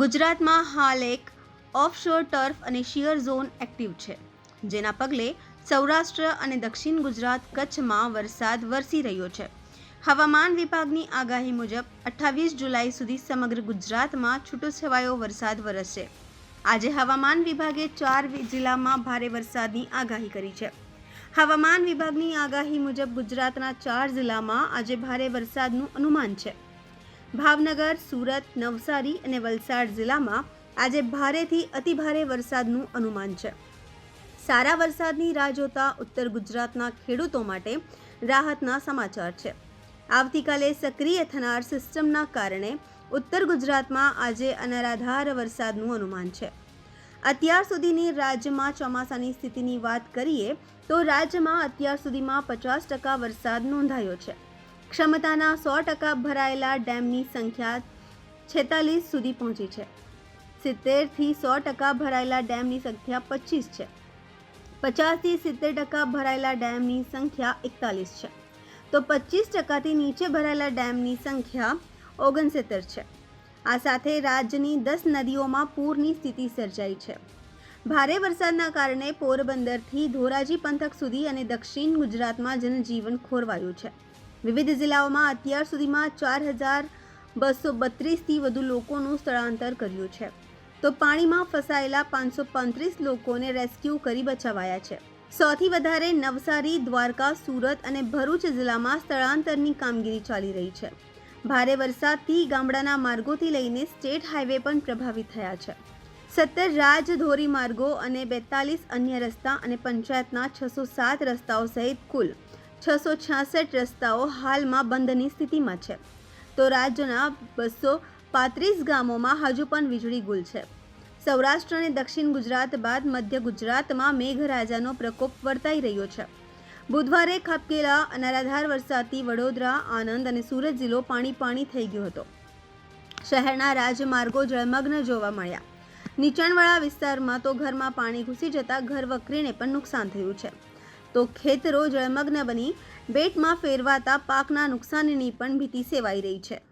ગુજરાતમાં હાલ એક ઓફશોર ટર્ફ અને શિયર ઝોન એક્ટિવ છે, જેના પગલે સૌરાષ્ટ્ર અને દક્ષિણ ગુજરાત કચ્છમાં વરસાદ વરસી રહ્યો છે. હવામાન વિભાગની આગાહી મુજબ અઠ્ઠાવીસ જુલાઈ સુધી સમગ્ર ગુજરાતમાં છૂટોછવાયો વરસાદ વરસશે. આજે હવામાન વિભાગે ચાર જિલ્લામાં ભારે વરસાદની આગાહી કરી છે. હવામાન વિભાગની આગાહી મુજબ ગુજરાતના ચાર જિલ્લામાં આજે ભારે વરસાદનું અનુમાન છે. ભાવનગર, સુરત, નવસારી અને વલસાડ જિલ્લામાં આજે ભારેથી અતિભારે વરસાદનું અનુમાન છે. સારા વરસાદની રાહ જોતા ઉત્તર ગુજરાતના ખેડૂતો માટે રાહતના સમાચાર છે. આવતીકાલે સક્રિય થનાર સિસ્ટમના કારણે ઉત્તર ગુજરાતમાં આજે અનરાધાર વરસાદનું અનુમાન છે. અત્યાર સુધીની રાજ્યમાં ચોમાસાની સ્થિતિની વાત કરીએ તો રાજ્યમાં અત્યાર સુધીમાં પચાસ ટકા વરસાદ નોંધાયો છે. ક્ષમતાના સો ટકા ભરાયેલા ડેમની સંખ્યા છેતાલીસ સુધી પહોંચી છે. સિત્તેરથી સો ટકા ભરાયેલા ડેમની સંખ્યા પચીસ છે. પચાસથી સિત્તેર ટકા ભરાયેલા ડેમની સંખ્યા એકતાલીસ છે. તો પચીસ ટકાથી નીચે ભરાયેલા ડેમની સંખ્યા ઓગણસિત્તેર છે. આ સાથે રાજ્યની દસ નદીઓમાં પૂરની સ્થિતિ સર્જાઈ છે. ભારે વરસાદના કારણે પોરબંદરથી ધોરાજી પંથક સુધી અને દક્ષિણ ગુજરાતમાં જનજીવન ખોરવાયું છે. વિવિધ જિલ્લાઓમાં અત્યાર સુધીમાં ચાર હજાર બસો બત્રીસથી વધુ લોકોનું સ્થળાંતર કર્યું છે. તો પાણીમાં ફસાયેલા પાંચસો પાંત્રીસ લોકોને રેસ્ક્યુ કરી બચાવાયા છે. સૌથી વધારે નવસારી, દ્વારકા, સુરત અને ભરૂચ જિલ્લામાં સ્થળાંતરની કામગીરી ચાલી રહી છે. ભારે વરસાદથી ગામડાના માર્ગોથી લઈને સ્ટેટ હાઈવે પણ પ્રભાવિત થયા છે. સત્તર રાજધોરી માર્ગો અને બેતાલીસ અન્ય રસ્તા અને પંચાયતના છસો સાત રસ્તાઓ સહિત કુલ છસો છાસઠ રસ્તાઓ હાલમાં બંધની સ્થિતિમાં છે. તો રાજ્યના બસો પાંત્રીસ ગામોમાં હજુ પણ વીજળી ગુલ છે. સૌરાષ્ટ્ર અને દક્ષિણ ગુજરાત બાદ મધ્ય ગુજરાતમાં મેઘરાજાનો પ્રકોપ વર્તાઈ રહ્યો છે. બુધવારે ખાબકેલા અનરાધાર વરસાદથી વડોદરા, આણંદ અને સુરત જિલ્લો પાણી પાણી થઈ ગયો હતો. શહેરના રાજમાર્ગો જળમગ્ન જોવા મળ્યા. નીચાણવાળા વિસ્તારમાં તો ઘરમાં પાણી ઘૂસી જતા ઘર વકરીને પણ નુકસાન થયું છે. તો ખેતરો જળમગ્ન બની બેટમાં ફેરવાતા પાકના નુકસાનની પણ ભીતિ સેવાઈ રહી છે.